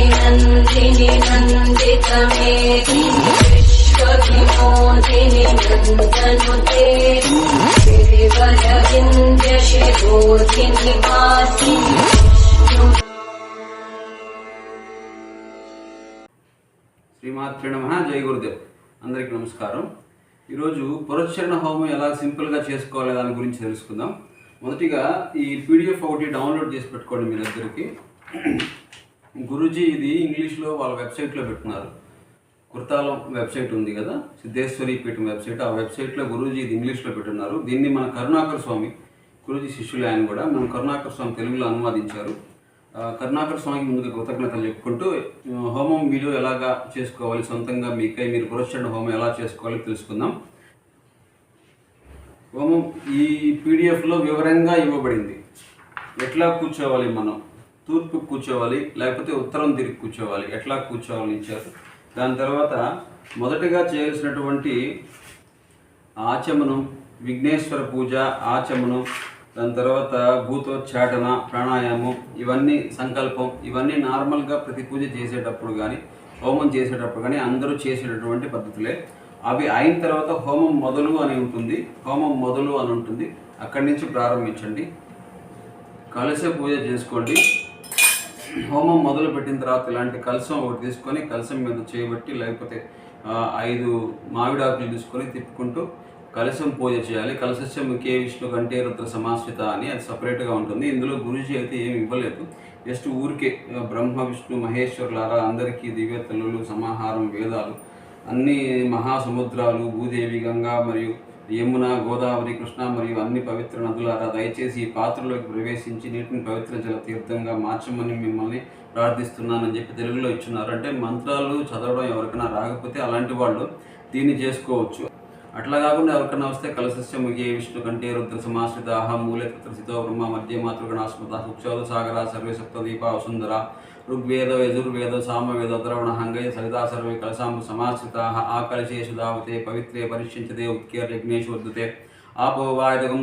नन्दिनि नन्दितमेति विश्वविनोदिनि नन्दनुते गिरिवरविन्द्यशिरोधिनि वासिनि శ్రీమాత్రి నమ జై గురుదేవ్ అందరికీ నమస్కారం ఈరోజు పురస్చరణ హోమం ఎలా సింపుల్గా చేసుకోవాలి దాని గురించి తెలుసుకుందాం మొదటిగా ఈ పీడిఎఫ్ ఒకటి డౌన్లోడ్ చేసి పెట్టుకోండి మీ దగ్గరికి గురూజీ ఇది ఇంగ్లీష్లో వాళ్ళ వెబ్సైట్లో పెట్టున్నారు. కుర్తాలం వెబ్సైట్ ఉంది కదా సిద్ధేశ్వరి పీఠం వెబ్సైట్. ఆ వెబ్సైట్లో గురూజీ ఇది ఇంగ్లీష్లో పెట్టున్నారు. దీన్ని మన కరుణాకర్ స్వామి గురూజీ శిష్యులే ఆయన కూడా మన కరుణాకర్ స్వామి తెలుగులో అనువాదించారు. కరుణాకర కరుణాకర్ స్వామికి ముందుగా కృతజ్ఞతలు చెప్పుకుంటూ హోమం వీడియో ఎలాగా చేసుకోవాలి సొంతంగా మీకై మీరు పురస్చండ హోమం ఎలా చేసుకోవాలి తెలుసుకుందాం. హోమం ఈ పీడిఎఫ్లో వివరంగా ఇవ్వబడింది. ఎట్లా కూర్చోవాలి మనం? తూర్పు కూర్చోవాలి లేకపోతే ఉత్తరం తిరిగి కూర్చోవాలి. ఎట్లా కూర్చోవాలని ఇచ్చారు? దాని తర్వాత మొదటగా చేయాల్సినటువంటి ఆచమనం విఘ్నేశ్వర పూజ ఆచమనం దాని తర్వాత భూతోచ్చాటన ప్రాణాయామం ఇవన్నీ సంకల్పం ఇవన్నీ నార్మల్గా ప్రతి పూజ చేసేటప్పుడు కానీ హోమం చేసేటప్పుడు కానీ అందరూ చేసేటటువంటి పద్ధతులే. అవి అయిన తర్వాత హోమం మొదలు అని ఉంటుంది. హోమం మొదలు అని ఉంటుంది. అక్కడి నుంచి ప్రారంభించండి. కలశ పూజ చేసుకోండి. హోమం మొదలు పెట్టిన తర్వాత ఇలాంటి కలశం ఒకటి తీసుకొని కలశం మీద చేయబట్టి లేకపోతే ఐదు మామిడాకులు తీసుకొని తిప్పుకుంటూ కలశం పూజ చేయాలి. కలశస్యం కే విష్ణు కంటే రుద్ర సమాశ్రిత అని అది సపరేట్గా ఉంటుంది. ఇందులో గురుజీ అయితే ఏమి ఇవ్వలేదు. జస్ట్ ఊరికే బ్రహ్మ విష్ణు మహేశ్వరులారా అందరికీ దివ్య తల్లులు సమాహారం వేదాలు అన్ని మహాసముద్రాలు భూదేవి గంగా మరియు యమున గోదావరి కృష్ణ మరియు అన్ని పవిత్ర నదులారా దయచేసి ఈ పాత్రలోకి ప్రవేశించి నీటిని పవిత్ర జల తీర్థంగా మార్చమని మిమ్మల్ని ప్రార్థిస్తున్నానని చెప్పి తెలుగులో ఇచ్చున్నారు. అంటే మంత్రాలు చదవడం ఎవరికైనా రాకపోతే అలాంటి వాళ్ళు దీన్ని చేసుకోవచ్చు. అట్లా కాకుండా ఎవరికైనా వస్తే కలసస్య ముగే విష్ణు కంటే రుద్ర సమాశ్రిత మూలే తత్రసితో బ్రహ్మ మధ్య మాతృగణాస్మత సుక్షోద సాగర సర్వే సప్త దీప వసుంధర ऋग्वेद, यजुर्वेद, सामवेद, द्रवण हंगय सलिदासर्व कलशाब समाश्रित आकलशेष धावते पवित्र परिष्यते उत्कीर्णेश उद्धते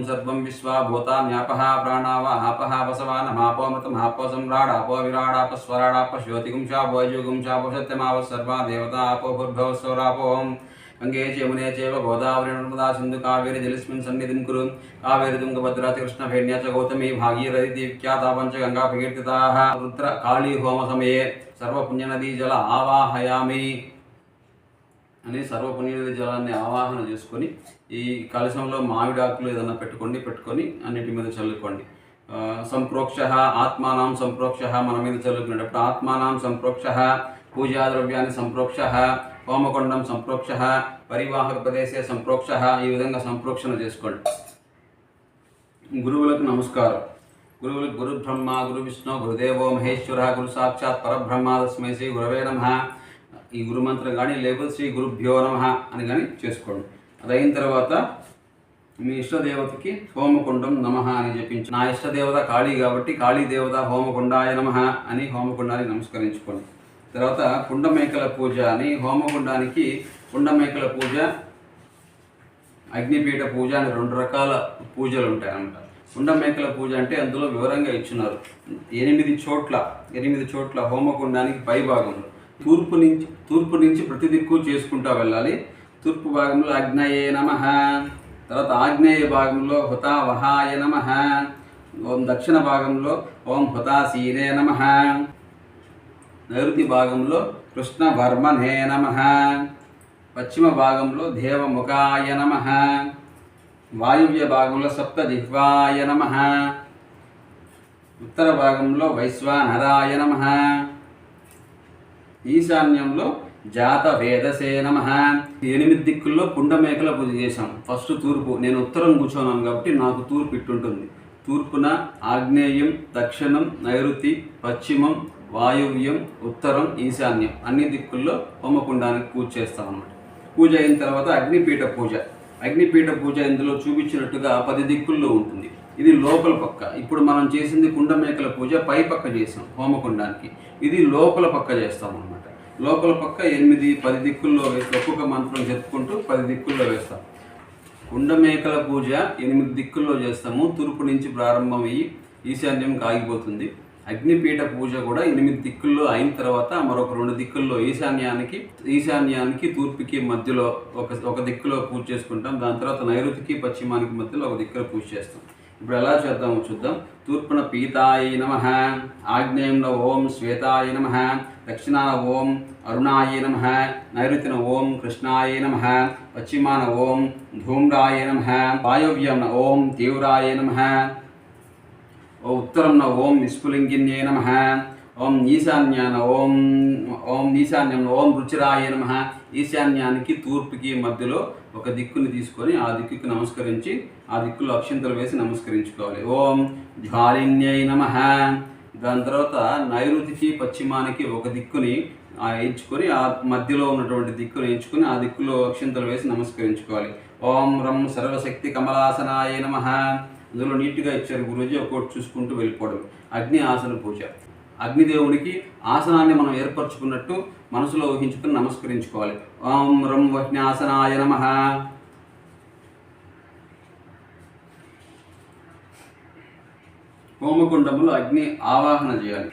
सर्व विश्वा भूता न्यापह प्राणावाहापह वसवान आपोमृत आपो सम्राड आपो विराड आप स्वराड आप ज्योतिगुम शापो युगम शापो सर्वा, देवता आपो भुर्भव सौरापोम గంగే చమునే చేవ గోదావరి నర్మదా సింధు కావేరి జలస్మిన్ సన్నిధిం కురు. కావేరి తుంగభద్రా కృష్ణ భేణ్య చ గౌతమి భాగీరథి దీవ్యాత పంచ గంగా రుద్ర కాళీ హోమ సమయే సర్వపుణ్యనదీ జల ఆవాహయామి అని సర్వపుణ్యనది జలాన్ని ఆవాహన చేసుకొని ఈ కలశంలో మామిడాకులు ఏదైనా పెట్టుకోండి పెట్టుకొని అన్నిటి మీద చల్లుకోండి. సంప్రోక్ష ఆత్మానం సంప్రోక్ష మన మీద చల్లుకునేటప్పుడు ఆత్మానం సంప్రోక్ష. పూజా ద్రవ్యాన్ని సంప్రోక్ష. హోమకొండం సంప్రోక్ష పరివాహక ప్రదేశే సంప్రోక్ష ఈ విధంగా సంప్రోక్షణ చేసుకోండి. గురువులకు నమస్కారం. గురువులకు గురు బ్రహ్మ గురు విష్ణు గురుదేవో మహేశ్వర గురు సాక్షాత్ పరబ్రహ్మ తస్మై శ్రీ గురవే నమ. ఈ గురుమంత్రం కానీ లేకపోతే శ్రీ గురుభ్యో నమ అని కానీ చేసుకోండి. అది అయిన తర్వాత మీ ఇష్టదేవతకి హోమకుండం నమ అని చెప్పించు నా ఇష్టదేవత కాళీ కాబట్టి కాళీ దేవత హోమకుండాయ నమ అని హోమకుండాన్ని నమస్కరించుకోండి. తర్వాత కుండమేకల పూజ అని హోమగుండానికి కుండమేకల పూజ అగ్నిపీఠ పూజ అని రెండు రకాల పూజలు ఉంటాయన్నమాట కుండమేకల పూజ అంటే అందులో వివరంగా ఇచ్చున్నారు. ఎనిమిది చోట్ల ఎనిమిది చోట్ల హోమగుండానికి పై భాగంలో. తూర్పు నుంచి తూర్పు నుంచి ప్రతి దిక్కు చేసుకుంటా వెళ్ళాలి. తూర్పు భాగంలో అగ్నయే నమ తర్వాత ఆగ్నేయ భాగంలో హుతావహాయ నమ ఓం దక్షిణ భాగంలో ఓం హుతాసీనే నమ. నైరుతి భాగంలో కృష్ణ వర్మనే నమ. పశ్చిమ భాగంలో దేవముఖాయ నమ. వాయువ్య భాగంలో సప్తజిహ్వాయ నమ. ఉత్తర భాగంలో వైశ్వానరాయ నమ. ఈశాన్యంలో జాత వేదసే నమ. ఎనిమిది దిక్కుల్లో కుండమేకల పూజ చేశాం. ఫస్ట్ తూర్పు నేను ఉత్తరం కూర్చోన్నాను కాబట్టి నాకు తూర్పు ఇట్టుంటుంది. తూర్పున ఆగ్నేయం దక్షిణం నైరుతి పశ్చిమం వాయువ్యం ఉత్తరం ఈశాన్యం అన్ని దిక్కుల్లో హోమకుండానికి పూజ చేస్తాం అనమాట పూజ అయిన తర్వాత అగ్నిపీఠ పూజ. అగ్నిపీఠ పూజ ఇందులో చూపించినట్టుగా పది దిక్కుల్లో ఉంటుంది. ఇది లోపల పక్క. ఇప్పుడు మనం చేసింది కుండమేకల పూజ పై పక్క చేసాం హోమకుండానికి. ఇది లోపల పక్క చేస్తాం అనమాట లోపల పక్క ఎనిమిది పది దిక్కుల్లో వేసి ఒక్కొక్క మంత్రం చెప్పుకుంటూ పది దిక్కుల్లో వేస్తాం. కుండమేకల పూజ ఎనిమిది దిక్కుల్లో చేస్తాము. తూర్పు నుంచి ప్రారంభమయ్యి ఈశాన్యం కాగిపోతుంది అగ్నిపీఠ పూజ కూడా ఎనిమిది దిక్కుల్లో అయిన తర్వాత మరొక రెండు దిక్కుల్లో ఈశాన్యానికి ఈశాన్యానికి తూర్పుకి మధ్యలో ఒక ఒక దిక్కులో పూజ చేసుకుంటాం. దాని తర్వాత నైరుతికి పశ్చిమానికి మధ్యలో ఒక దిక్కులో పూజ చేస్తాం. ఇప్పుడు ఎలా చేద్దామో చూద్దాం. తూర్పున పీతాయ నమ ఆగ్నేయంలో ఓం శ్వేతాయ నమ దక్షిణాన ఓం అరుణాయ నమ నైరుతిన ఓం కృష్ణాయ నమ పశ్చిమాన ఓం ధూమ్రాయ నమ వాయవ్యం ఓం తీవ్రాయ నమ ఓ ఉత్తరంన ఓం విస్ఫులింగిన్యే నమ. ఓం ఈశాన్యాన ఓం ఓం ఈశాన్యం ఓం రుచిరాయ నమ. ఈశాన్యానికి తూర్పుకి మధ్యలో ఒక దిక్కుని తీసుకొని ఆ దిక్కుకి నమస్కరించి ఆ దిక్కులో అక్షంతలు వేసి నమస్కరించుకోవాలి. ఓం జ్వాలిన్యై నమ. దాని తర్వాత నైరుతికి పశ్చిమానికి ఒక దిక్కుని ఎంచుకొని ఆ మధ్యలో ఉన్నటువంటి దిక్కును ఎంచుకొని ఆ దిక్కులో అక్షింతలు వేసి నమస్కరించుకోవాలి. ఓం రం సర్వశక్తి కమలాసనాయ నమ. అందులో నీట్గా ఇచ్చారు గురూజీ ఒక్కొక్కటి చూసుకుంటూ వెళ్ళిపోవడం అగ్ని ఆసన పూజ. అగ్నిదేవునికి ఆసనాన్ని మనం ఏర్పరచుకున్నట్టు మనసులో ఊహించుకుని నమస్కరించుకోవాలి. ఓం రం వహ్న్యాసనాయ నమ. హోమకుండములు అగ్ని ఆవాహన చేయాలి.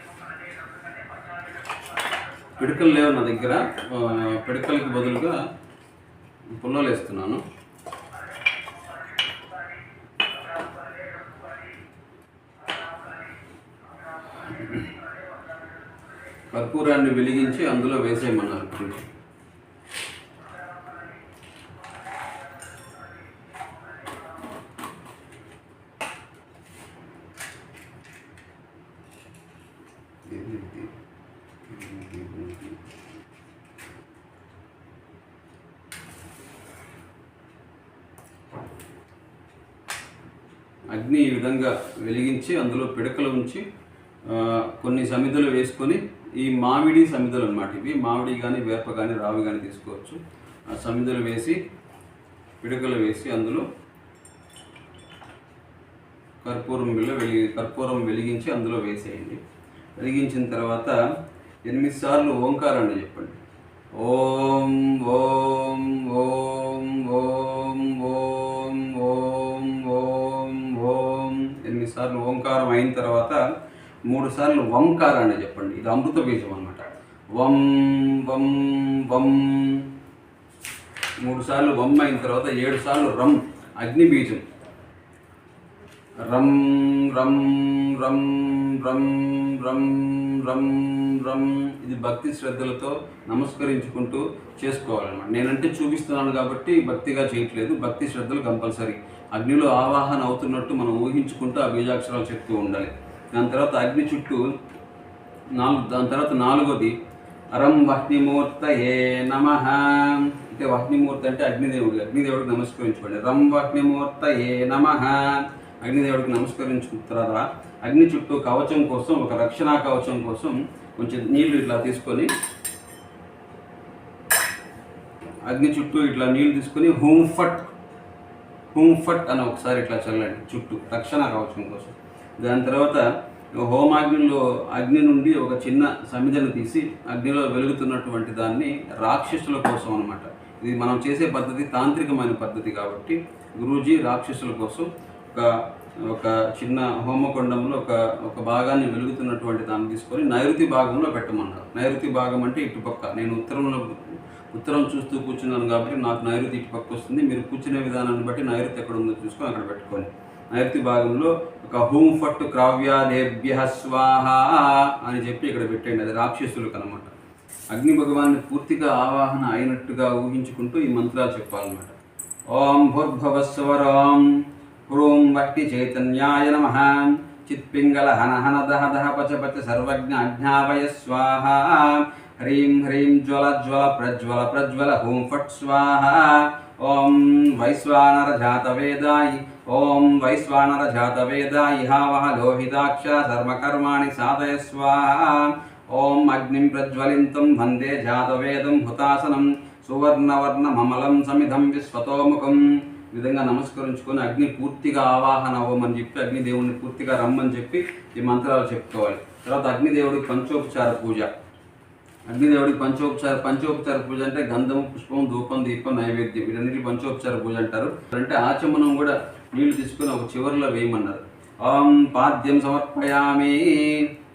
పిడకలు లేవు నా దగ్గర. పిడకలకి బదులుగా పుల్లలు వేస్తున్నాను. కర్పూరాన్ని వెలిగించి అందులో వేసేయమన్నారు గురుజీ. అగ్ని ఈ విధంగా వెలిగించి అందులో పిడకలు ఉంచి కొన్ని సమిధులు వేసుకొని ఈ మామిడి సమిదలు అనమాట ఇవి. మామిడి కానీ వేప కానీ రావి కానీ తీసుకోవచ్చు. ఆ సమిదలు వేసి పిడకలు వేసి అందులో కర్పూరం బిల్ల వెలిగి కర్పూరం వెలిగించి అందులో వేసేయండి. వెలిగించిన తర్వాత ఎనిమిది సార్లు ఓంకారాన్ని చెప్పండి. ఓం ఓం ఓం ఓం ఓం ఓం ఓం ఓం. ఎనిమిది సార్లు ఓంకారం అయిన తర్వాత మూడు సార్లు వంకారాన్ని చెప్పండి. ఇది అమృత బీజం అనమాట వం వం వం. మూడు సార్లు వం అయిన తర్వాత ఏడు సార్లు రం అగ్ని బీజం. రం రం రం రం రం రం రం. ఇది భక్తి శ్రద్ధలతో నమస్కరించుకుంటూ చేసుకోవాలన్నమాట. నేనంటే చూపిస్తున్నాను కాబట్టి భక్తిగా చేయట్లేదు. భక్తి శ్రద్ధలు కంపల్సరీ. అగ్నిలో ఆవాహన అవుతున్నట్టు మనం ఊహించుకుంటూ ఆ బీజాక్షరాలు చెప్తూ ఉండాలి. దాని తర్వాత అగ్ని చుట్టూ నాలుగు దాని తర్వాత నాలుగోది అరం వహ్నిమూర్తయే నమ. అంటే వహ్నిమూర్తి అంటే అగ్నిదేవుడు అగ్నిదేవుడికి నమస్కరించుకోండి. రం వహ్నిమూర్తయే నమ. అగ్నిదేవుడికి నమస్కరించుకుంటారా? అగ్ని చుట్టూ కవచం కోసం ఒక రక్షణ కవచం కోసం కొంచెం నీళ్ళు ఇట్లా తీసుకొని అగ్ని చుట్టూ ఇట్లా నీళ్ళు తీసుకొని హూంఫట్ హూంఫట్ అని ఒకసారి ఇట్లా చల్లండి చుట్టూ రక్షణ కవచం కోసం. దాని తర్వాత హోమాగ్నిలో అగ్ని నుండి ఒక చిన్న సమిధను తీసి అగ్నిలో వెలుగుతున్నటువంటి దాన్ని రాక్షసుల కోసం అనమాట ఇది మనం చేసే పద్ధతి తాంత్రికమైన పద్ధతి కాబట్టి గురూజీ రాక్షసుల కోసం ఒక ఒక చిన్న హోమకొండంలో ఒక ఒక భాగాన్ని వెలుగుతున్నటువంటి దాన్ని తీసుకొని నైరుతి భాగంలో పెట్టమన్నారు. నైరుతి భాగం అంటే ఇటుపక్క. నేను ఉత్తరంలో ఉత్తరం చూస్తూ కూర్చున్నాను కాబట్టి నాకు నైరుతి ఇటుపక్క వస్తుంది. మీరు కూర్చునే విధానాన్ని బట్టి నైరుతి ఎక్కడ ఉందో చూసుకొని అక్కడ పెట్టుకోండి. నైరుతి భాగంలో ఒక హూం ఫట్ క్రావ్యాదేభ్య స్వాహ అని చెప్పి ఇక్కడ పెట్టండి అది రాక్షసులకు అనమాట అగ్ని భగవాన్ని పూర్తిగా ఆవాహన అయినట్టుగా ఊహించుకుంటూ ఈ మంత్రాలు చెప్పాలన్నమాట. ఓం భూర్భవస్వరం హ్రూం భక్తి చైతన్యాయ నమ. చిత్పింగళ హన హన దహ దహ పచ పచ సర్వజ్ఞ అజ్ఞావయ స్వాహ. హ్రీం హ్రీం జ్వల జ్వల ప్రజ్వల ప్రజ్వల హూం ఫట్ స్వాహ. ఓం వైశ్వానర జాతవేదాయి ఓం వైశ్వానర జాతవేద ఇహావహ లోహితాక్ష ధర్మకర్మాణి సాధయస్వా. ఓం అగ్నిం ప్రజ్వలింతం వందే జాతవేదం హుతాసనం సువర్ణవర్ణమమలం సమిధం విశ్వతోముఖం. విధంగా నమస్కరించుకొని అగ్ని పూర్తిగా ఆవాహన అవ్వమని చెప్పి అగ్నిదేవుడిని పూర్తిగా రమ్మని చెప్పి ఈ మంత్రాలు చెప్పుకోవాలి. తర్వాత అగ్నిదేవుడికి పంచోపచార పూజ. అగ్నిదేవుడికి పంచోపచార పంచోపచార పూజ అంటే గంధం పుష్పం ధూపం దీపం నైవేద్యం వీటన్నిటి పంచోపచార పూజ అంటారు. అంటే ఆచమనం కూడా నీళ్ళు తీసుకొని ఒక చివరిలో వేయమన్నారు. ఓం పాద్యం సమర్పయామి.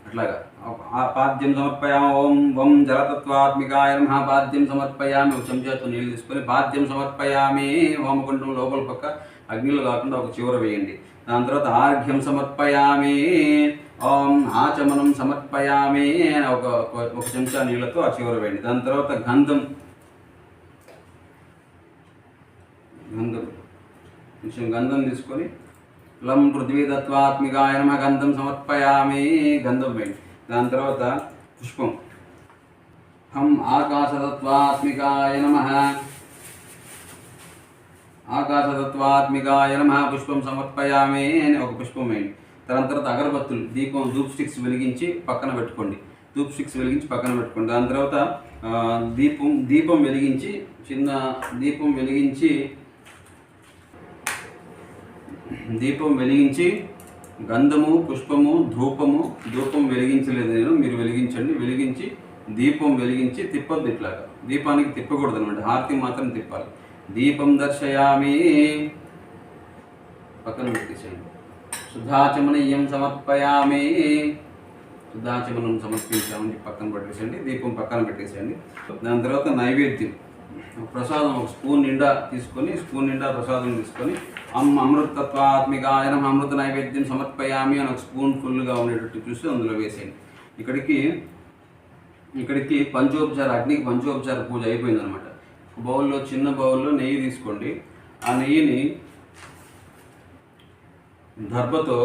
అట్లాగా. ఆ పాద్యం సమర్పయామ. ఓం ఓం జలతత్వాత్మికాయ నమః పాద్యం సమర్పయామి. ఒక చెంచాతో నీళ్ళు తీసుకొని పాద్యం సమర్పయామి. హోమకుండం లోపల పక్క అగ్నిలో కాకుండా ఒక చివర వేయండి. దాని తర్వాత ఆర్ఘ్యం సమర్పయామి. ఓం ఆచమనం సమర్పయామి అని ఒక ఒక- ఒక చెంచా నీళ్ళతో ఆ చివర వేయండి. దాని తర్వాత గంధం. గంధం. కొంచెం గంధం తీసుకొని లం పృథ్వీతత్వాత్మికాయ నమ గంధం సమర్పయామి గంధం వేయండి. దాని తర్వాత పుష్పం. హం ఆకాశతత్వాత్మికాయ నమ. ఆకాశతత్వాత్మికాయ నమ పుష్పం సమర్పయామి అని ఒక పుష్పం వేయండి. దాని తర్వాత అగరబత్తులు దీపం ధూప్ స్టిక్స్ వెలిగించి పక్కన పెట్టుకోండి. ధూప్ స్టిక్స్ వెలిగించి పక్కన పెట్టుకోండి. దాని తర్వాత దీపం దీపం వెలిగించి చిన్న దీపం వెలిగించి దీపం వెలిగించి గంధము పుష్పము ధూపము ధూపం వెలిగించలేదు నేను మీరు వెలిగించండి. వెలిగించి దీపం వెలిగించి తిప్పద్దు ఇట్లాగా. దీపానికి తిప్పకూడదు అనమాట హారతి మాత్రం తిప్పాలి. దీపం దర్శయామి. పక్కన పెట్టేసేయండి శుద్ధాచమనీయం సమర్పయామి. శుద్ధాచమనం సమర్పించామని పక్కన పెట్టేసేయండి. దీపం పక్కన పెట్టేసేయండి. దాని తర్వాత నైవేద్యం. ప్రసాదం ఒక స్పూన్ నిండా తీసుకొని స్పూన్ నిండా ప్రసాదం తీసుకొని అమ్మ అమృతత్వాత్మికాయన అమృత నైవేద్యం సమర్పయామి అని ఒక స్పూన్ ఫుల్గా ఉండేటట్టు చూసి అందులో వేసేయండి. ఇక్కడికి ఇక్కడికి పంచోపచార అగ్నికి పంచోపచార పూజ అయిపోయింది అనమాట బౌల్లో చిన్న బౌల్లో నెయ్యి తీసుకోండి. ఆ నెయ్యిని దర్భతో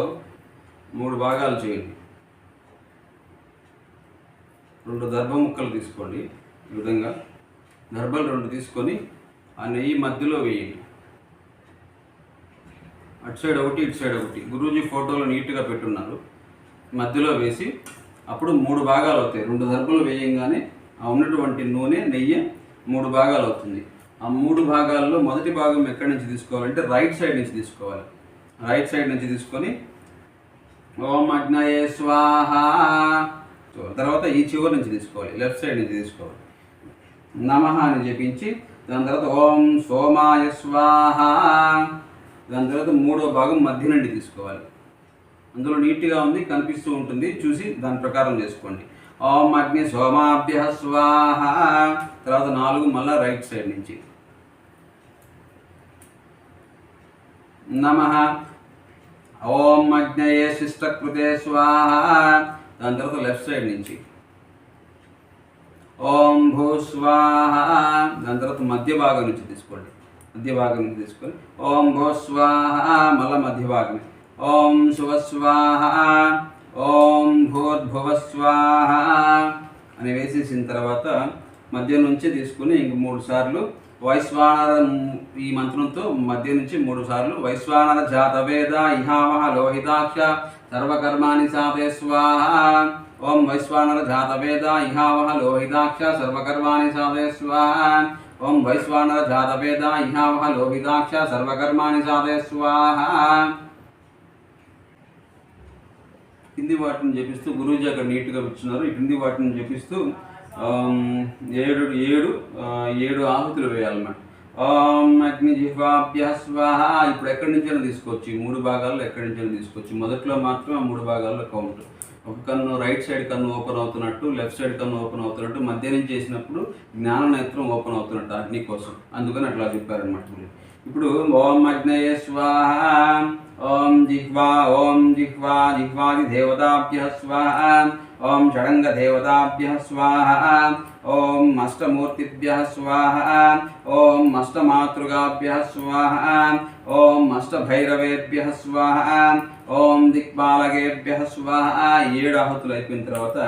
మూడు భాగాలు చేయండి. రెండు దర్భ ముక్కలు తీసుకోండి ఈ విధంగా. గర్భలు రెండు తీసుకొని ఆ నెయ్యి మధ్యలో వేయండి. అటు సైడ్ ఒకటి ఇటు సైడ్ ఒకటి. గురూజీ ఫోటోలు నీట్గా పెట్టున్నారు. మధ్యలో వేసి అప్పుడు మూడు భాగాలు అవుతాయి. రెండు దర్భలు వేయంగానే ఆ ఉన్నటువంటి నూనె నెయ్యి మూడు భాగాలు అవుతుంది. ఆ మూడు భాగాల్లో మొదటి భాగం ఎక్కడి నుంచి తీసుకోవాలంటే రైట్ సైడ్ నుంచి తీసుకోవాలి. రైట్ సైడ్ నుంచి తీసుకొని ఓం అగ్నయే స్వాహ. తర్వాత ఈ చివరి నుంచి తీసుకోవాలి. లెఫ్ట్ సైడ్ నుంచి తీసుకోవాలి. నమః అని జపించి దాని తర్వాత ఓం సోమాయ స్వాహ దాని తర్వాత మూడో భాగం మధ్య నుండి తీసుకోవాలి. అందులో నీట్గా ఉంది కనిపిస్తూ ఉంటుంది చూసి దాని ప్రకారం చేసుకోండి. ఓం అగ్ని సోమాభ్య స్వాహ తర్వాత నాలుగు మళ్ళా రైట్ సైడ్ నుంచి. నమ. ఓం అగ్నయే శిష్టకృతే స్వాహ దాని తర్వాత లెఫ్ట్ సైడ్ నుంచి. ఓం భూ స్వాహ. దాని తర్వాత మధ్య భాగం నుంచి తీసుకోండి. మధ్య భాగం నుంచి తీసుకొని ఓం భూ స్వాహ మళ్ళా మధ్య భాగం ఓం శివస్వాహ ఓం భూర్భువ స్వాహ అని వేసేసిన తర్వాత మధ్య నుంచి తీసుకుని ఇంక మూడు సార్లు వైశ్వానర ఈ మంత్రంతో మధ్య నుంచి మూడు సార్లు వైశ్వానర జాతవేద ఇహామహ లోహితాక్ష సర్వకర్మాణి సాధే స్వాహ. ఓం వైశ్వానర జాతవేద ఇహావహ లోహితాక్ష సర్వకర్మాణి సాధయస్వ ఓం వైశ్వానర జాతవేద ఇహావహ లోహితాక్ష సర్వకర్మాణి సాధయస్వాహ కింది వాటిని చెప్పిస్తూ గురూజీ అక్కడ నీట్గా ఇచ్చినారు ఈ కింది వాటిని చెప్పిస్తూ ఏడు ఏడు ఏడు ఆహుతులు వేయాలన్నమాట. ఓం అగ్ని జిహ్వాభ్య స్వాహ. ఇప్పుడు ఎక్కడి నుంచైనా తీసుకోవచ్చు. ఈ మూడు భాగాల్లో ఎక్కడి నుంచైనా తీసుకోవచ్చు. మొదట్లో మాత్రం ఆ మూడు భాగాల్లో కౌంట్. ఒక కన్ను రైట్ సైడ్ కన్ను ఓపెన్ అవుతున్నట్టు లెఫ్ట్ సైడ్ కన్ను ఓపెన్ అవుతున్నట్టు మధ్య నుంచి చేసినప్పుడు జ్ఞాన నేత్రం ఓపెన్ అవుతున్నట్టు అగ్ని కోసం. అందుకని అట్లా చెప్పారనమాట ఇప్పుడు ఓం అగ్నయ స్వాహ ఓం జిహ్వా ఓం జిహ్వా జిహ్వాది దేవతాభ్య స్వాహ ఓం షడంగ దేవతాభ్య స్వాహ ఓం అష్టమూర్తిభ్య స్వాహ ఓం అష్టమాతృగాభ్య స్వాహ ఓం అష్టభైరవేభ్య స్వాహ ఓం దిక్పాలకేభ్య స్వాహ ఏడు ఆహుతులు అయిపోయిన తర్వాత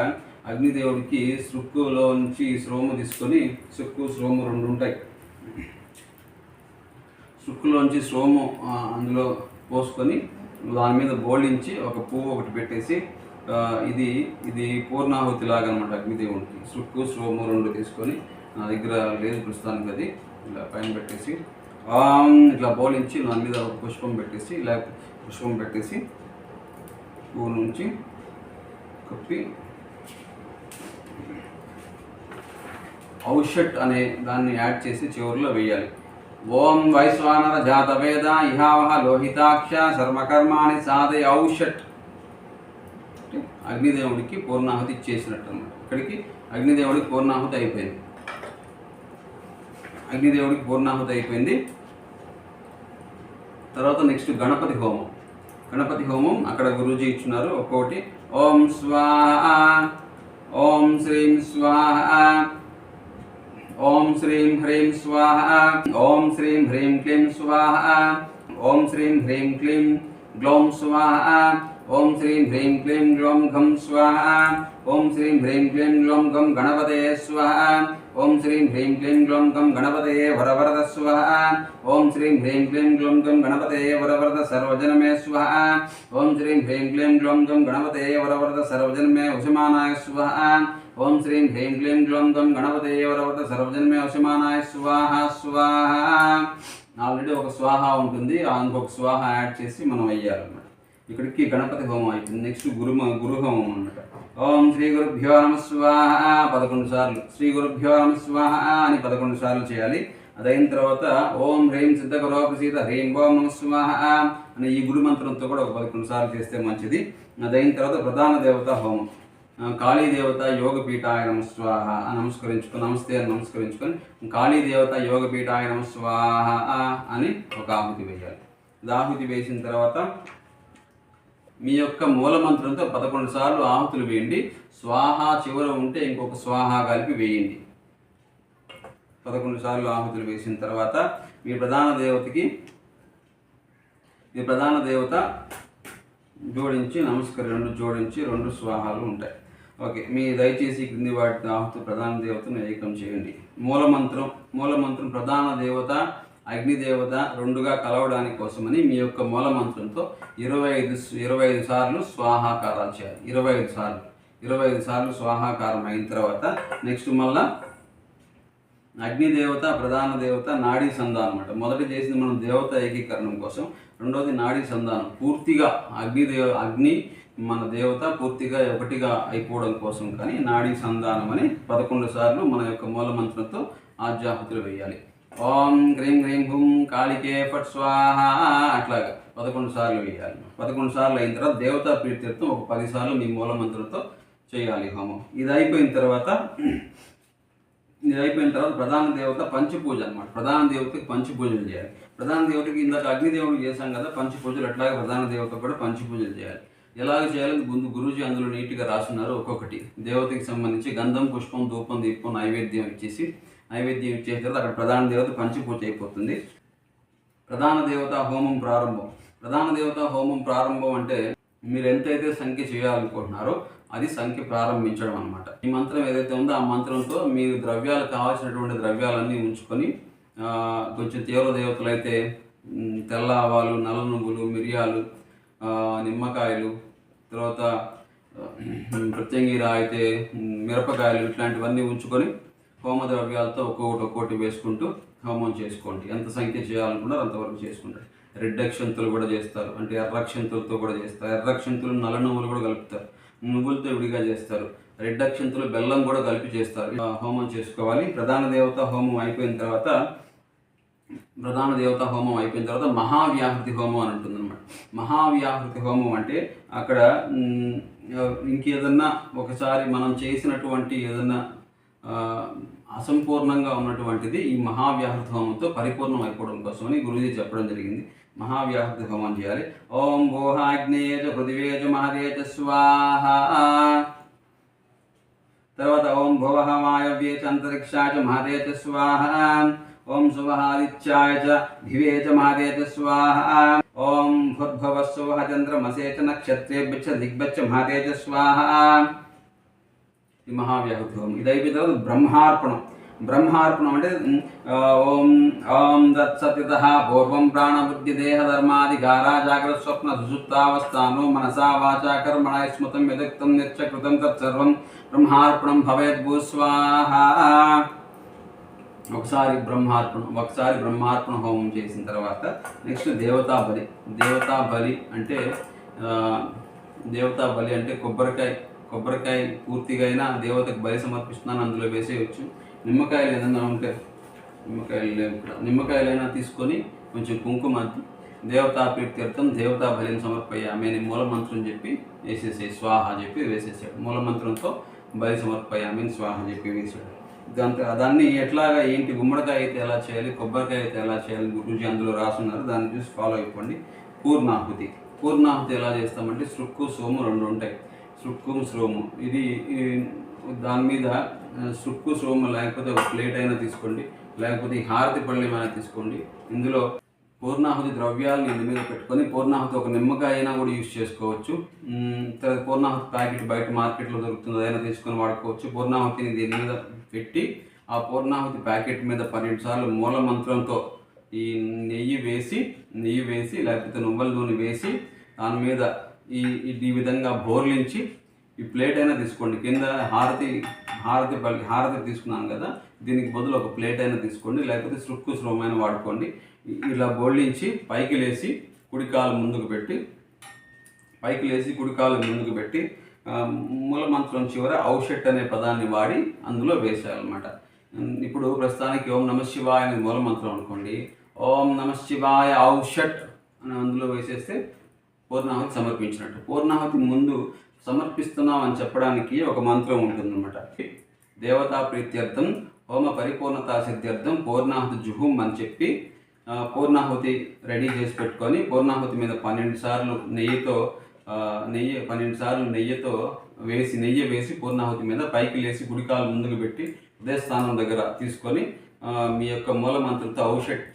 అగ్నిదేవుడికి సుక్కులో నుంచి శ్రోము తీసుకొని సుక్కు శ్రోము రెండు ఉంటాయి. సుక్కులోంచి శ్రోము అందులో పోసుకొని దాని మీద బోళించి ఒక పువ్వు ఒకటి పెట్టేసి ఇది ఇది పూర్ణాహుతి లాగా అనమాట అగ్నిదేవుడికి. సుక్కు శ్రోము రెండు తీసుకొని నా దగ్గర లేదు ప్రస్తుతానికి అది. ఇలా పైన పెట్టేసి ఇట్లా బోలించి దాని మీద ఒక పుష్పం పెట్టేసి లేకపోతే పుష్పం పెట్టేసి పువ్వు నుంచి కప్పి ఔషట్ అనే దాన్ని యాడ్ చేసి చివరిలో వేయాలి. ఓం వైశ్వానర జాతవేద ఇహావహ లోహితాక్ష సర్వకర్మాని సాధయ ఔషట్. అగ్నిదేవుడికి పూర్ణాహుతి ఇచ్చేసినట్టు అనమాట ఇక్కడికి అగ్నిదేవుడికి పూర్ణాహుతి అయిపోయింది. అగ్నిదేవుడికి పూర్ణాహుతి అయిపోయింది. తర్వాత నెక్స్ట్ గణపతి హోమం. గణపతి హోమం అక్కడ గురూజీ ఇచ్చున్నారు. ఒక్కొక్కటి ఓం స్వాహ ఓం శ్రీం స్వాహ ఓం శ్రీం హ్రీం స్వాహ ఓం శ్రీం హ్రీం క్లీం స్వాహ ఓం శ్రీం హ్రీం క్లీం గ్లౌం స్వాహ ఓం శ్రీం హ్రీం క్లీం గ్లౌం ఘం స్వాహ ఓం శ్రీం హ్రీం క్లీం గ్లౌం ఘం గణపతే స్వాహ ఓం శ్రీం హ్రీం క్లీం గ్లోం గం గణపతయే వరవరద స్వాహ. ఓం శ్రీం హ్రీం క్లీం గ్లోం గం గణపతయే వరవరద సర్వజనమే స్వ ఓం శ్రీం హ్రీం క్లీం గ్లోం గం గణపతయే వరవరద సర్వజనమే ఉషమానాయ స్వ ఓం శ్రీం హ్రీం క్లీం గ్లోం గం గణపతయే వరవరద సర్వజనమే ఉషమానాయ స్వాహ స్వాహ. ఆల్రెడీ ఒక స్వాహ ఉంటుంది. ఇంకొక స్వాహ యాడ్ చేసి మనం వెయ్యాలన్నమాట ఇక్కడికి గణపతి హోమం అయిపోయింది. నెక్స్ట్ గురు గురు హోమం అనమాట ఓం శ్రీ గురుభ్యో నమ స్వాహ పదకొండు సార్లు. శ్రీ గురుభ్యో నమ స్వాహ అని పదకొండు సార్లు చేయాలి. అదైన తర్వాత ఓం హ్రీం సిద్ధగురో ప్రసీత హ్రీం ఓం నమ స్వాహ అనే ఈ గురు మంత్రంతో కూడా ఒక పదకొండు సార్లు చేస్తే మంచిది. అదైన తర్వాత ప్రధాన దేవత హోమం. కాళీదేవత కాళీ దేవత యోగపీఠాయ నమ స్వాహ నమస్కరించుకొని నమస్తే అని నమస్కరించుకొని కాళీ దేవత యోగపీఠాయ నమ స్వాహ అని ఒక ఆహుతి వేయాలి. ఆహుతి వేసిన తర్వాత మీ యొక్క మూలమంత్రంతో పదకొండు సార్లు ఆహుతులు వేయండి. స్వాహ చివర ఉంటే ఇంకొక స్వాహ కలిపి వేయండి. పదకొండు సార్లు ఆహుతులు వేసిన తర్వాత మీ ప్రధాన దేవతకి మీ ప్రధాన దేవత జోడించి నమస్కారం రెండు జోడించి రెండు స్వాహాలు ఉంటాయి. ఓకే మీ దయచేసి క్రింది వాటి ఆహుతి ప్రధాన దేవతను ఏకం చేయండి. మూలమంత్రం మూలమంత్రం ప్రధాన దేవత అగ్నిదేవత రెండుగా కలవడానికి కోసమని మీ యొక్క మూల మంత్రంతో ఇరవై ఐదు ఇరవై ఐదు సార్లు స్వాహాకారాలు చేయాలి. ఇరవై ఐదు సార్లు. ఇరవై ఐదు సార్లు స్వాహాకారం అయిన తర్వాత నెక్స్ట్ మళ్ళా అగ్నిదేవత ప్రధాన దేవత నాడీ సంధానం అంట మొదటి చేసింది మనం దేవత ఏకీకరణం కోసం. రెండవది నాడీ సంధానం. పూర్తిగా అగ్నిదేవ అగ్ని మన దేవత పూర్తిగా ఒకటిగా అయిపోవడం కోసం కానీ నాడీ సంధానం అని పదకొండు సార్లు మన యొక్క మూల మంత్రంతో ఆజ్యాహుతులు వేయాలి. ఓం క్రీం క్రీం హుం కాళికే ఫట్ స్వాహ అట్లాగా పదకొండు సార్లు వేయాలి. పదకొండు సార్లు అయిన తర్వాత దేవతా ప్రీత్యర్థం ఒక పదిసార్లు మీ మూల మంత్రంతో చేయాలి హోమం. ఇది అయిపోయిన తర్వాత ఇది అయిపోయిన తర్వాత ప్రధాన దేవత పంచపూజ అనమాట ప్రధాన దేవతకి పంచపూజలు చేయాలి. ప్రధాన దేవతకి ఇందాక అగ్నిదేవుడు చేశాం కదా పంచపూజలు అట్లాగే ప్రధాన దేవత కూడా పంచపూజలు చేయాలి. ఎలాగ చేయాలని ముందు గురూజీ అందులో నీట్గా రాస్తున్నారు ఒక్కొక్కటి. దేవతకి సంబంధించి గంధం పుష్పం ధూపం దీపం నైవేద్యం ఇచ్చేసి నైవేద్యం ఇచ్చేసిన తర్వాత అక్కడ ప్రధాన దేవత పంచిపూజ అయిపోతుంది. ప్రధాన దేవత హోమం ప్రారంభం. ప్రధాన దేవత హోమం ప్రారంభం అంటే మీరు ఎంతైతే సంఖ్య చేయాలనుకుంటున్నారో అది సంఖ్య ప్రారంభించడం అనమాట ఈ మంత్రం ఏదైతే ఉందో ఆ మంత్రంతో మీరు ద్రవ్యాలు కావాల్సినటువంటి ద్రవ్యాలన్నీ ఉంచుకొని కొంచెం తీవ్ర దేవతలు అయితే తెల్ల ఆవాలు నల్ల నువ్వులు మిరియాలు నిమ్మకాయలు తర్వాత ప్రత్యంగిరా అయితే మిరపకాయలు ఇట్లాంటివన్నీ ఉంచుకొని హోమ ద్రవ్యాలతో ఒక్కొక్కటి ఒక్కోటి వేసుకుంటూ హోమం చేసుకోండి. ఎంత సంఖ్య చేయాలనుకున్నారో అంతవరకు చేసుకుంటారు. రెడ్ అక్షంతులు కూడా చేస్తారు. అంటే ఎర్రక్షంతులతో కూడా చేస్తారు. ఎర్రక్షంతులు నల్ల నువ్వులు కూడా కలుపుతారు. నువ్వులతో విడిగా చేస్తారు. రెడ్ అక్షంతులు బెల్లం కూడా కలిపి చేస్తారు. హోమం చేసుకోవాలి. ప్రధాన దేవత హోమం అయిపోయిన తర్వాత ప్రధాన దేవతా హోమం అయిపోయిన తర్వాత మహావ్యాహృతి హోమం అని ఉంటుంది అనమాట మహావ్యాహృతి హోమం అంటే అక్కడ ఇంకేదన్నా ఒకసారి మనం చేసినటువంటి ఏదన్నా అసంపూర్ణంగా ఉన్నటువంటిది ఈ మహావ్యాహృతి హోమంతో పరిపూర్ణం అయిపోవడం కోసమని గురుజీ చెప్పడం జరిగింది. మహావ్యాహృత హోమం చేయాలి. ఓం భోహాగ్నేయ పృథివేజ మహదేజ స్వాహ తర్వాత ఓం భువహ వాయవ్యే చ అంతరిక్షాయ చ మహదే స్వాహ ఓం శుభహాదిత్యాయ చ దివే చ స్వాహ ఓం భుర్భవ శుభ చంద్రమసే చ నక్షత్రేభ్య దిగ్భ్య మహాదేజ స్వాహ ఈ మహావ్యాహృతి హోమం ఇది అయిపోయిన తర్వాత బ్రహ్మార్పణం. బ్రహ్మార్పణం అంటే ఓం ఓం దత్సతిత పూర్వం ప్రాణబుద్ధి దేహ జాగ్రత్త స్వప్న సుషుప్తావస్థానో మనసా వాచా కర్మణ స్మృతం యథక్తం నిత్యకృతం తత్సర్వం బ్రహ్మార్పణం భవేత్ భూస్వాహ ఒకసారి బ్రహ్మార్పణం ఒకసారి బ్రహ్మార్పణ హోమం చేసిన తర్వాత నెక్స్ట్ దేవతా బలి. దేవతా బలి అంటే ఆ, దేవతా బలి అంటే కొబ్బరికాయ. కొబ్బరికాయ పూర్తిగా అయినా దేవతకు బలి సమర్పిస్తున్నాను అందులో వేసేయచ్చు. నిమ్మకాయలు ఏదైనా ఉంటే నిమ్మకాయలు లేవు ఇక్కడ. నిమ్మకాయలైనా తీసుకొని కొంచెం కుంకుమ దేవతా ప్రీత్యర్థం దేవతా బలిని సమర్పయామి అని మూలమంత్రం చెప్పి వేసేసే స్వాహ చెప్పి వేసేసాడు. మూలమంత్రంతో బలి సమర్పయామి అని స్వాహ చెప్పి వేసాడు. దాంతో దాన్ని ఎట్లాగా ఏంటి గుమ్మడికాయ అయితే ఎలా చేయాలి కొబ్బరికాయ అయితే ఎలా చేయాలి గురుజీ అందులో రాసున్నారు. దాన్ని చూసి ఫాలో అయిపోండి. పూర్ణాహుతి. పూర్ణాహుతి ఎలా చేస్తామంటే సృక్కు సోము రెండు ఉంటాయి. సుక్కుం శ్రోము. ఇది దాని మీద సుక్కు సోము లేకపోతే ఒక ప్లేట్ అయినా తీసుకోండి. లేకపోతే హారతి పళ్ళెం అయినా తీసుకోండి. ఇందులో పూర్ణాహుతి ద్రవ్యాలను ఇందు మీద పెట్టుకొని పూర్ణాహుతి ఒక నిమ్మకాయ అయినా కూడా యూజ్ చేసుకోవచ్చు. తర్వాత పూర్ణాహుతి ప్యాకెట్ బయట మార్కెట్లో దొరుకుతుంది అదైనా తీసుకొని వాడుకోవచ్చు. పూర్ణాహుతిని దీని మీద పెట్టి ఆ పూర్ణాహుతి ప్యాకెట్ మీద పన్నెండు సార్లు మూల మంత్రంతో ఈ నెయ్యి వేసి నెయ్యి వేసి లేకపోతే నువ్వుల నూనె వేసి దాని మీద ఈ ఈ- విధంగా బోర్లించి ఈ ప్లేట్ అయినా తీసుకోండి. కింద హారతి హారతి పలికి హారతి తీసుకున్నాను కదా దీనికి బదులు ఒక ప్లేట్ అయినా తీసుకోండి. లేకపోతే సుక్కు శ్రోమైన వాడుకోండి. ఇలా బోర్లించి పైకి లేచి కుడికాలు ముందుకు పెట్టి పైకి లేచి కుడికాలు ముందుకు పెట్టి మూలమంత్రం చివర ఔషట్ అనే పదాన్ని వాడి అందులో వేసేయాలన్నమాట. ఇప్పుడు ప్రస్తుతానికి ఓం నమ శివాయ అనేది మూలమంత్రం అనుకోండి. ఓం నమ శివాయ ఔషట్ అని అందులో వేసేస్తే పూర్ణాహుతి సమర్పించినట్టు. పూర్ణాహుతి ముందు సమర్పిస్తున్నాం అని చెప్పడానికి ఒక మంత్రం ఉంటుందన్నమాట. దేవతా ప్రీత్యర్థం హోమ పరిపూర్ణతా సిద్ధ్యర్థం పూర్ణాహుతి జుహుం అని చెప్పి పూర్ణాహుతి రెడీ చేసి పెట్టుకొని పూర్ణాహుతి మీద పన్నెండు సార్లు నెయ్యితో నెయ్యి పన్నెండు సార్లు నెయ్యితో వేసి నెయ్యి వేసి పూర్ణాహుతి మీద పైకి లేసి గుడికాలు ముందుకు పెట్టి ఉదయస్థానం దగ్గర తీసుకొని మీ యొక్క మూల మంత్రంతో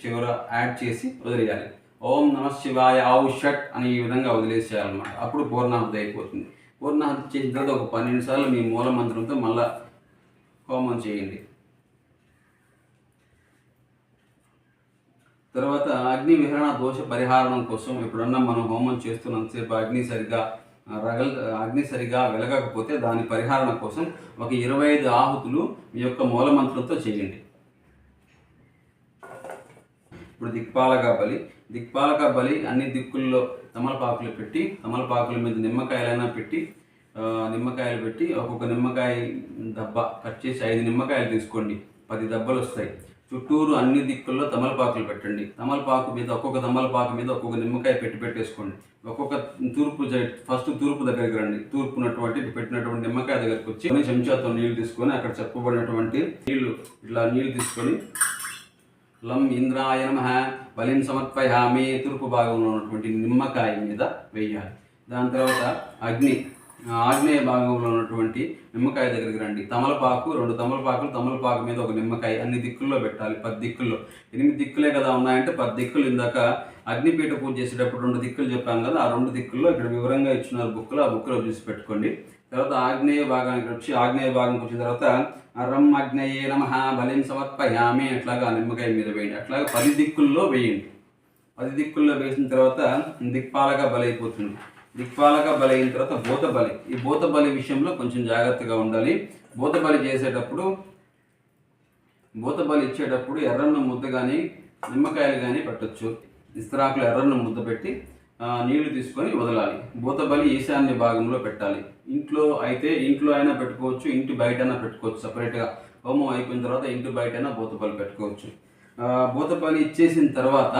చివర యాడ్ చేసి వదిలేయాలి. ఓం నమ శివాయ ఔషట్ అని ఈ విధంగా వదిలేసేయాలన్నమాట. అప్పుడు పూర్ణాహుతి అయిపోతుంది. పూర్ణాహుతి చేసిన తర్వాత ఒక పన్నెండు సార్లు మీ మూల మంత్రంతో మళ్ళా హోమం చేయండి. తర్వాత అగ్ని విహరణ దోష పరిహారం కోసం ఎప్పుడన్నా మనం హోమం చేస్తున్నంతసేపు అగ్ని సరిగా రగల్ అగ్ని సరిగా వెలగకపోతే దాని పరిహారణ కోసం ఒక ఇరవై ఐదు ఆహుతులు మీ యొక్క మూల మంత్రంతో చేయండి. ఇప్పుడు దిక్పాలగా బలి దిక్పాలక బలి అన్ని దిక్కుల్లో తమలపాకులు పెట్టి తమలపాకుల మీద నిమ్మకాయలైనా పెట్టి నిమ్మకాయలు పెట్టి ఒక్కొక్క నిమ్మకాయ దబ్బ కట్ చేసి ఐదు నిమ్మకాయలు తీసుకోండి. పది దెబ్బలు వస్తాయి. చుట్టూరు అన్ని దిక్కుల్లో తమలపాకులు పెట్టండి. తమలపాకు మీద ఒక్కొక్క తమలపాకు మీద ఒక్కొక్క నిమ్మకాయ పెట్టి పెట్టేసుకోండి. ఒక్కొక్క తూర్పు ఫస్ట్ తూర్పు దగ్గరికి రండి. తూర్పు ఉన్నటువంటి పెట్టినటువంటి నిమ్మకాయ దగ్గరికి వచ్చి కొన్ని చెంచాతో నీళ్ళు తీసుకొని అక్కడ చెప్పబడినటువంటి నీళ్ళు ఇట్లా నీళ్ళు తీసుకొని లం ఇంద్రాయ నమ. బలిం సమర్పయామి. తూర్పు భాగంలో ఉన్నటువంటి నిమ్మకాయ మీద వేయాలి. దాని తర్వాత అగ్ని. ఆగ్నేయ భాగంలో ఉన్నటువంటి నిమ్మకాయ దగ్గరికి రండి. తమలపాకు రెండు తమలపాకులు. తమలపాకు మీద ఒక నిమ్మకాయ అన్ని దిక్కుల్లో పెట్టాలి. పది దిక్కుల్లో. ఎనిమిది దిక్కులే కదా ఉన్నాయంటే పది దిక్కులు. ఇందాక అగ్నిపీఠ పూజ చేసేటప్పుడు రెండు దిక్కులు చెప్పాం కదా ఆ రెండు దిక్కుల్లో ఇక్కడ వివరంగా ఇచ్చిన బుక్లో ఆ బుక్లో చూసి పెట్టుకోండి. తర్వాత ఆగ్నేయ భాగానికి వచ్చి ఆగ్నేయ భాగంకి వచ్చిన తర్వాత అరం అగ్నయే నమ. బలిం సమర్పయామి. అట్లాగా ఆ నిమ్మకాయ మీద వేయండి. అట్లాగా పది దిక్కుల్లో వేయండి. పది దిక్కుల్లో వేసిన తర్వాత దిక్పాలక బలైపోతుంది. అయిపోతుంది దిక్పాలక బలి అయిన తర్వాత భూత బలి. ఈ భూత బలి విషయంలో కొంచెం జాగ్రత్తగా ఉండాలి. భూత బలి చేసేటప్పుడు భూత బలి ఇచ్చేటప్పుడు ఎర్రన్న ముద్ద కానీ నిమ్మకాయలు కానీ పెట్టొచ్చు. ఇస్త్రాకులు ఎర్రన్న ముద్ద పెట్టి నీళ్ళు తీసుకొని వదలాలి. భూతబలి ఈశాన్య భాగంలో పెట్టాలి. ఇంట్లో అయితే ఇంట్లో అయినా పెట్టుకోవచ్చు ఇంటి బయట అయినా పెట్టుకోవచ్చు సపరేట్గా. హోమం అయిపోయిన తర్వాత ఇంటి బయట అయినా భూత పెట్టుకోవచ్చు భూతబలి ఇచ్చేసిన తర్వాత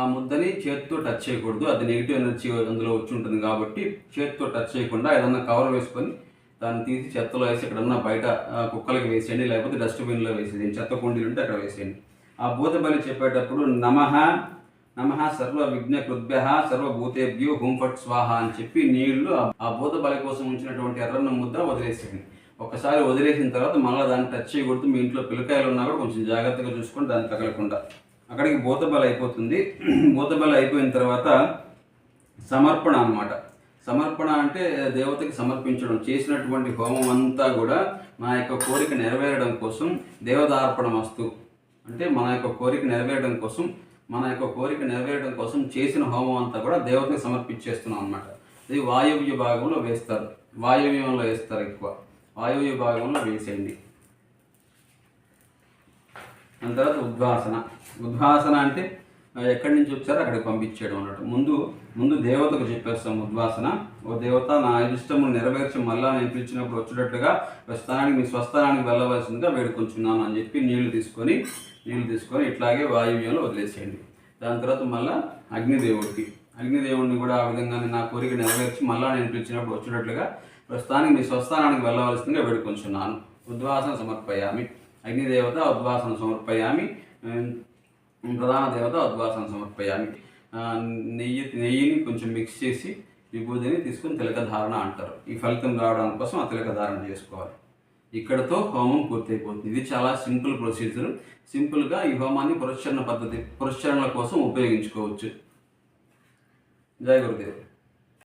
ఆ ముద్దని చేతితో టచ్ చేయకూడదు. అది నెగిటివ్ ఎనర్జీ అందులో వచ్చి ఉంటుంది కాబట్టి చేతితో టచ్ చేయకుండా ఏదన్నా కవర్ వేసుకొని దాన్ని తీసి చెత్తలో వేసి ఎక్కడన్నా బయట కుక్కలకి వేసేయండి లేకపోతే డస్ట్బిన్లో వేసేయండి చెత్త కుండీలు ఉంటే అక్కడ వేసేయండి. ఆ భూతబలి చెప్పేటప్పుడు నమః నమ సర్వ విఘ్న కృద్భ్య సర్వభూతేభ్యో హోం ఫట్ స్వాహ అని చెప్పి నీళ్ళు ఆ- భూత బలి కోసం ఉంచినటువంటి ఎర్రన్న ముద్ద వదిలేసేయండి ఒకసారి వదిలేసిన తర్వాత మళ్ళీ దాన్ని టచ్ చేయకూడదు. మీ ఇంట్లో పిల్లకాయలు ఉన్నా కూడా కొంచెం జాగ్రత్తగా చూసుకొని దాన్ని తగలకుండా. అక్కడికి భూతబలి అయిపోతుంది. భూతబలి అయిపోయిన తర్వాత సమర్పణ అన్నమాట. సమర్పణ అంటే దేవతకి సమర్పించడం. చేసినటువంటి హోమం అంతా కూడా మా యొక్క కోరిక నెరవేరడం కోసం దేవతార్పణ వస్తు అంటే మన యొక్క కోరిక నెరవేరడం కోసం మన యొక్క కోరిక నెరవేరడం కోసం చేసిన హోమం అంతా కూడా దేవతకి సమర్పించేస్తున్నాం అనమాట ఇది వాయువ్య భాగంలో వేస్తారు. వాయువ్యంలో వేస్తారు ఎక్కువ. వాయువ్య భాగంలో వేసేయండి. దాని తర్వాత ఉద్వాసన. ఉద్వాసన అంటే ఎక్కడి నుంచి వచ్చారో అక్కడికి పంపించేయడం అన్నట్టు. ముందు ముందు దేవతకు చెప్పేస్తాం ఉద్వాసన. ఓ దేవత నా ఇష్టము నెరవేర్చి మళ్ళా నేను పిలిచినప్పుడు వచ్చేటట్టుగా స్థానానికి మీ స్వస్థానానికి వెళ్ళవలసిందిగా వేడుకొంచున్నాను అని చెప్పి నీళ్ళు తీసుకొని నీళ్ళు తీసుకొని ఇట్లాగే వాయువ్యంలో వదిలేసేయండి. దాని తర్వాత మళ్ళా అగ్నిదేవుడికి. అగ్నిదేవుడిని కూడా ఆ విధంగానే నా కోరిక నెరవేర్చి మళ్ళా నేను పిలిచినప్పుడు వచ్చినట్లుగా ప్రస్తుతానికి మీ స్వస్థానానికి వెళ్ళవలసిందిగా వేడుకొంచున్నాను. ఉద్వాసన సమర్పయామి. అగ్నిదేవత ఉద్వాసన సమర్పయామి. ప్రధాన దేవత ఉద్వాసం సమర్పయానికి నెయ్యి నెయ్యిని కొంచెం మిక్స్ చేసి విభూతిని తీసుకుని తిలక ధారణ అంటారు. ఈ ఫలితం రావడం కోసం ఆ తిలక ధారణ చేసుకోవాలి. ఇక్కడతో హోమం పూర్తయిపోతుంది. ఇది చాలా సింపుల్ ప్రొసీజర్ సింపుల్గా ఈ హోమాన్ని పురస్చరణ పద్ధతి పురస్చరణల కోసం ఉపయోగించుకోవచ్చు. జయ గురుదేవ్.